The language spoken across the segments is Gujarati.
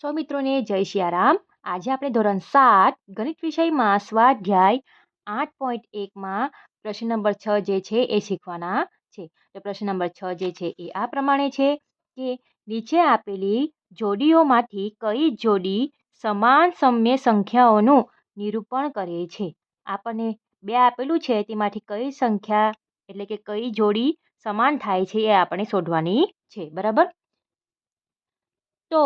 સો મિત્રોને જય શિયારામ. આજે આપણે ધોરણ સાત ગણિત વિષયમાં સ્વાધ્યાય આઠ પોઈન્ટ એકમાં પ્રશ્ન નંબર છ જે છે એ શીખવાના છે. તો પ્રશ્ન નંબર છ જે છે એ આ પ્રમાણે છે કે નીચે આપેલી જોડીઓમાંથી કઈ જોડી સમાન સમય સંખ્યાઓનું નિરૂપણ કરે છે. આપણને બે આપેલું છે, તેમાંથી કઈ સંખ્યા એટલે કે કઈ જોડી સમાન થાય છે એ આપણે શોધવાની છે. બરાબર? તો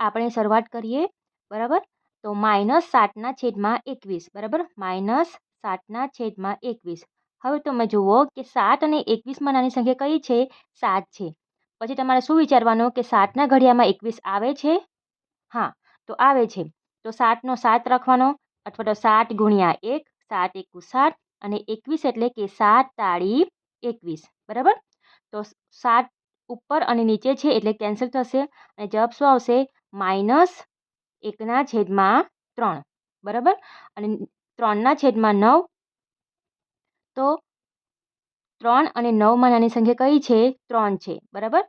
આપણે શરૂઆત કરીએ, બરાબર? તો માઇનસ સાતના છેદમાં એકવીસ, બરાબર? માઇનસ સાતના છેદમાં એકવીસ. હવે તમે જુઓ કે સાત અને એકવીસમાં નાની સંખ્યા કઈ છે? સાત છે. પછી તમારે શું વિચારવાનું કે સાતના ઘડિયામાં એકવીસ આવે છે? હા, તો આવે છે. તો સાતનો સાત રાખવાનો, અથવા તો સાત ગુણ્યા એક, સાત એકુ સાત, અને એકવીસ એટલે કે સાત તાળી એકવીસ, બરાબર? તો સાત ઉપર અને નીચે છે એટલે કેન્સલ થશે, અને જવાબ શું આવશે? માઇનસ એકના છેદમાં ત્રણ. બરાબર? અને ત્રણના છેદમાં નવ. તો ત્રણ અને નવમાં નાની સંખ્યા કઈ છે? ત્રણ છે. બરાબર?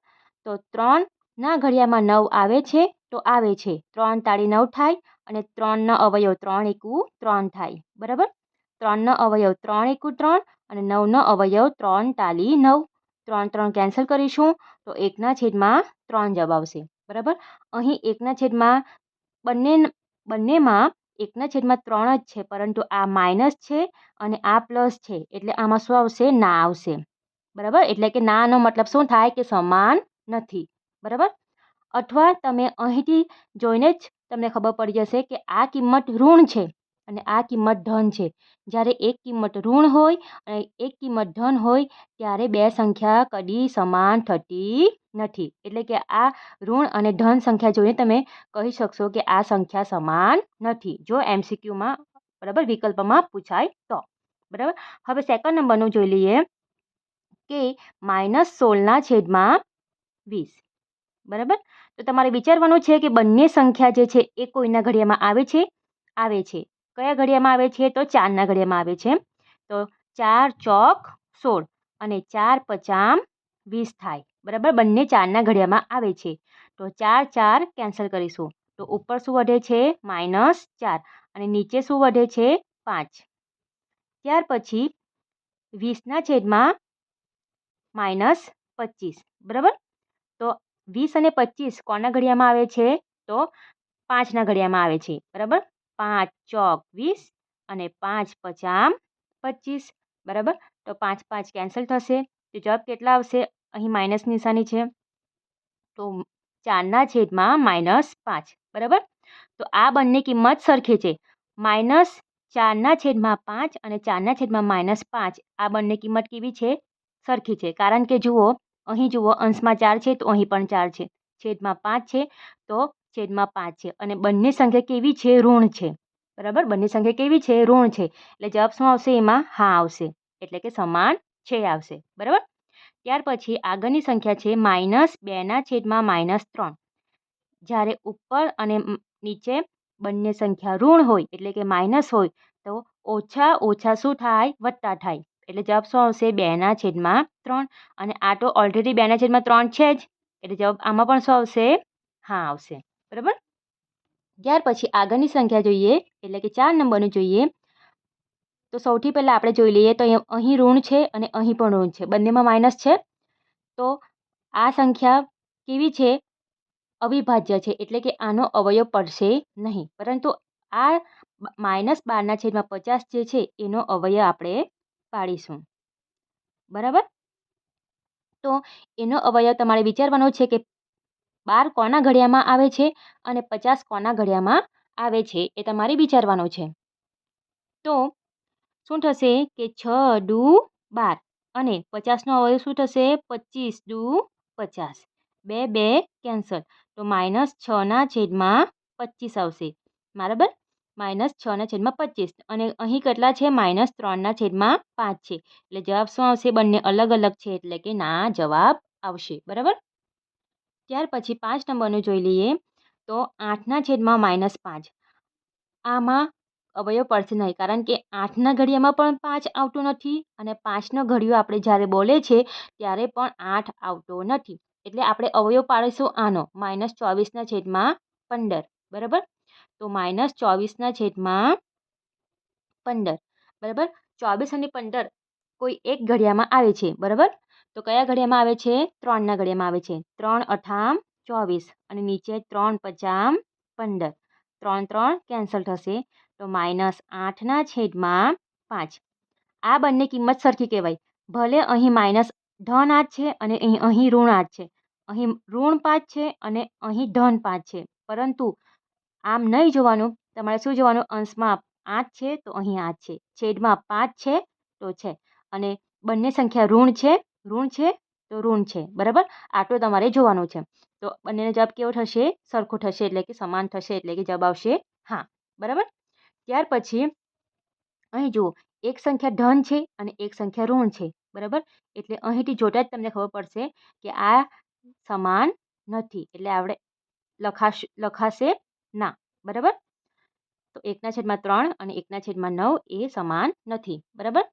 તો ત્રણના ઘડિયામાં નવ આવે છે, તો આવે છે. ત્રણ તાળી નવ થાય અને ત્રણનો અવયવ ત્રણ એકુ ત્રણ થાય. બરાબર? ત્રણનો અવયવ ત્રણ એકુ ત્રણ અને નવનો અવયવ ત્રણ તાલી નવ. ત્રણ ત્રણ કેન્સલ કરીશું તો એકના છેદમાં ત્રણ જવાબ આવશે. બરાબર? અહીં એકના છેદમાં બંને બંનેમાં એકના છેદમાં ત્રણ જ છે, પરંતુ આ માઇનસ છે અને આ પ્લસ છે, એટલે આમાં શું આવશે? ના આવશે. બરાબર? એટલે કે નાનો મતલબ શું થાય કે સમાન નથી. બરાબર? અથવા તમે અહીંથી જોઈને જ તમને ખબર પડી જશે કે આ કિંમત ઋણ છે. અને આ કિંમત ધન છે. જ્યારે એક કિંમત ઋણ હોય અને એક કિંમત ધન હોય, ત્યારે બે સંખ્યા કદી સમાન થતી નથી. એટલે કે આ ઋણ અને ધન સંખ્યા જોઈને તમે કહી શકશો કે આ સંખ્યા સમાન નથી. જો એમસીક્યુમાં, બરાબર, વિકલ્પમાં પૂછાય તો. બરાબર? હવે સેકન્ડ નંબરનું જોઈ લઈએ કે માઇનસ સોળના છેદમાં વીસ. બરાબર? તો તમારે વિચારવાનું છે કે બંને સંખ્યા જે છે એ કોઈના ઘડિયામાં આવે છે? આવે છે. કયા ઘડિયામાં આવે છે? તો ચારના ઘડિયામાં આવે છે. તો ચાર, ચોક, સોળ અને ચાર પચામ વીસ થાય. બરાબર? બંને ચારના ઘડિયામાં આવે છે. તો ચાર ચાર કેન્સલ કરીશું. તો ઉપર શું વધે છે? માઇનસ ચાર અને નીચે શું વધે છે? પાંચ. ત્યાર પછી વીસના છેદમાં માઇનસ પચીસ. બરાબર? તો વીસ અને પચીસ કોના ઘડિયામાં આવે છે? તો પાંચના ઘડિયામાં આવે છે. બરાબર? પાંચ ચોક વીસ અને પાંચ પચામ પચીસ, બરાબર? તો પાંચ પાંચ કેન્સલ થશે. તો જવાબ કેટલા આવશે? અહીં માઇનસ નિશાની છે. તો ચારના છેદમાં માઇનસ પાંચ, બરાબર? તો આ બંને કિંમત સરખી છે. માઇનસ ચારના છેદમાં પાંચ અને ચારના છેદમાં માઇનસ પાંચ, આ બંને કિંમત કેવી છે? સરખી છે. કારણ કે જુઓ, અહીં જુઓ, અંશમાં ચાર છે તો અહીં પણ ચાર છે. છેદમાં પાંચ છે તો છેદમાં પાંચ છે. અને બંને સંખ્યા કેવી છે? ઋણ છે. બરાબર? બંને સંખ્યા કેવી છે? ઋણ છે. એટલે જવાબ શું આવશે? એમાં હા આવશે. એટલે કે સમાન છે આવશે. બરાબર? ત્યાર પછી આગળની સંખ્યા છે માઇનસ બેના છેદમાં માઇનસ ત્રણ. જ્યારે ઉપર અને નીચે બંને સંખ્યા ઋણ હોય, એટલે કે માઇનસ હોય, તો ઓછા ઓછા શું થાય? વત્તા થાય. એટલે જવાબ શું આવશે? બેના છેદમાં ત્રણ. અને આ તો ઓલરેડી બેના છેદમાં ત્રણ છે જ. એટલે જવાબ આમાં પણ શું આવશે? હા આવશે. બરાબર? ત્યાર પછી આગળની સંખ્યા જોઈએ, એટલે કે ચાર નંબરનું જોઈએ. તો સૌથી પહેલાં આપણે જોઈ લઈએ તો અહીં ઋણ છે અને અહીં પણ ઋણ છે. બંનેમાં માઇનસ છે. તો આ સંખ્યા કેવી છે? અવિભાજ્ય છે, એટલે કે આનો અવયવ પડશે નહીં. પરંતુ આ માઇનસ બારના છેદમાં પચાસ જે છે, એનો અવયવ આપણે પાડીશું. બરાબર? તો એનો અવયવ તમારે વિચારવાનો છે કે બાર કોના ઘડિયામાં આવે છે અને પચાસ કોના ઘડિયામાં આવે છે એ તમારે વિચારવાનો છે. તો શું થશે કે છ ડુ બાર અને પચાસનો અવયવ શું થશે? પચીસ ડુ પચાસ. બે બે, કેન્સલ. તો માઇનસ છના છેદમાં પચીસ આવશે. બરાબર? માઇનસ છના છેદમાં પચીસ. અને અહીં કેટલા છે? માઇનસ ત્રણના છેદમાં પાંચ છે. એટલે જવાબ શું આવશે? બંને અલગ અલગ છે એટલે કે ના જવાબ આવશે. બરાબર? ત્યાર પછી પાંચ નંબરનું જોઈ લઈએ, તો આઠના છેદમાં માઇનસ પાંચ. આમાં અવયવ પડશે નહીં, કારણ કે આઠના ઘડિયામાં પણ પાંચ આવતો નથી અને પાંચનો ઘડિયો આપણે જ્યારે બોલે છે, ત્યારે પણ આઠ આવતો નથી. એટલે આપણે અવયવ પાડીશું આનો, માઇનસ ચોવીસના છેદમાં પંદર, બરાબર? તો માઇનસ ચોવીસના છેદમાં પંદર, બરાબર? ચોવીસ અને પંદર કોઈ એક ઘડિયામાં આવે છે, બરાબર? તો કયા ઘડિયામાં આવે છે? ત્રણના ઘડિયામાં આવે છે. ત્રણ અઠામ ચોવીસ અને નીચે ત્રણ પચામ પંદર. ત્રણ ત્રણ કેન્સલ થશે. તો માઇનસ આઠના છેદમાં પાંચ. આ બંને કિંમત સરખી કહેવાય. ભલે અહીં માઇનસ ધન આજ છે અને અહીં અહીં ઋણ આજ છે. અહીં ઋણ પાંચ છે અને અહીં ધન પાંચ છે. પરંતુ આમ નહીં જોવાનું. તમારે શું જોવાનું? અંશમાં આઠ છે તો અહીં આઠ છે. છેદમાં પાંચ છે તો છે. અને બંને સંખ્યા ઋણ છે ઋણ છે તો ઋણ છે, બરાબર? આટલો તમારે જોવાનું છે. તો બંનેનો જવાબ કેવો થશે? સરખો થશે એટલે કે સમાન થશે એટલે કે જવાબ આવશે હા, બરાબર? ત્યાર પછી અહીં જુઓ, એક સંખ્યા ધન છે અને એક સંખ્યા ઋણ છે, બરાબર? એટલે અહીંથી જોતાં જ તમને ખબર પડશે કે આ સમાન નથી, એટલે આપણે લખાશ, લખાશે ના, બરાબર? તો એકના છેદમાં ત્રણ અને એકના છેદમાં નવ એ સમાન નથી, બરાબર?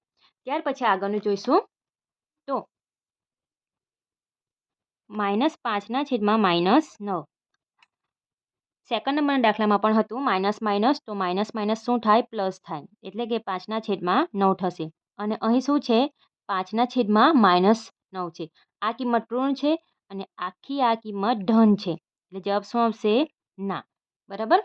ત્યાર પછી આગળનું જોઈશું. તો માઇનસ પાંચના છેદમાં માઇનસ નવ. સેકન્ડ નંબરના દાખલામાં પણ હતું માઇનસ માઇનસ તો માઇનસ માઇનસ શું થાય? પ્લસ થાય. એટલે કે પાંચના છેદમાં નવ થશે. અને અહીં શું છે? પાંચના છેદમાં માઇનસ નવ છે. આ કિંમત ઋણ છે અને આખી આ કિંમત ધન છે. એટલે જવાબ શું આવશે? ના. બરાબર?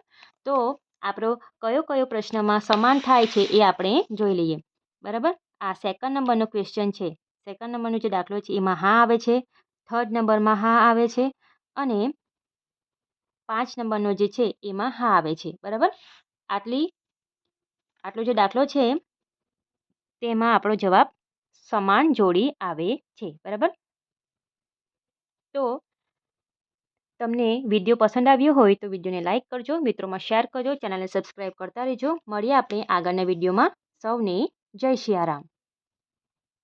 તો આપણો કયો કયો પ્રશ્નમાં સમાન થાય છે એ આપણે જોઈ લઈએ. બરાબર? આ સેકન્ડ નંબરનો ક્વેશ્ચન છે. સેકન્ડ નંબરનો જે દાખલો છે એમાં હા આવે છે. થર્ડ નંબરમાં હા આવે છે અને પાંચ નંબરનો જે છે એમાં હા આવે છે, બરાબર? આટલી, આટલો જે દાખલો છે, તેમાં આપણો જવાબ સમાન જોડી આવે છે, બરાબર? તો તમને વીડિયો પસંદ આવ્યો હોય તો વિડીયોને લાઇક કરજો, મિત્રોમાં શેર કરજો, ચેનલને સબસ્ક્રાઈબ કરતા રહેજો. મળીએ આપણે આગળના વિડીયોમાં. સૌને જય સિયારામ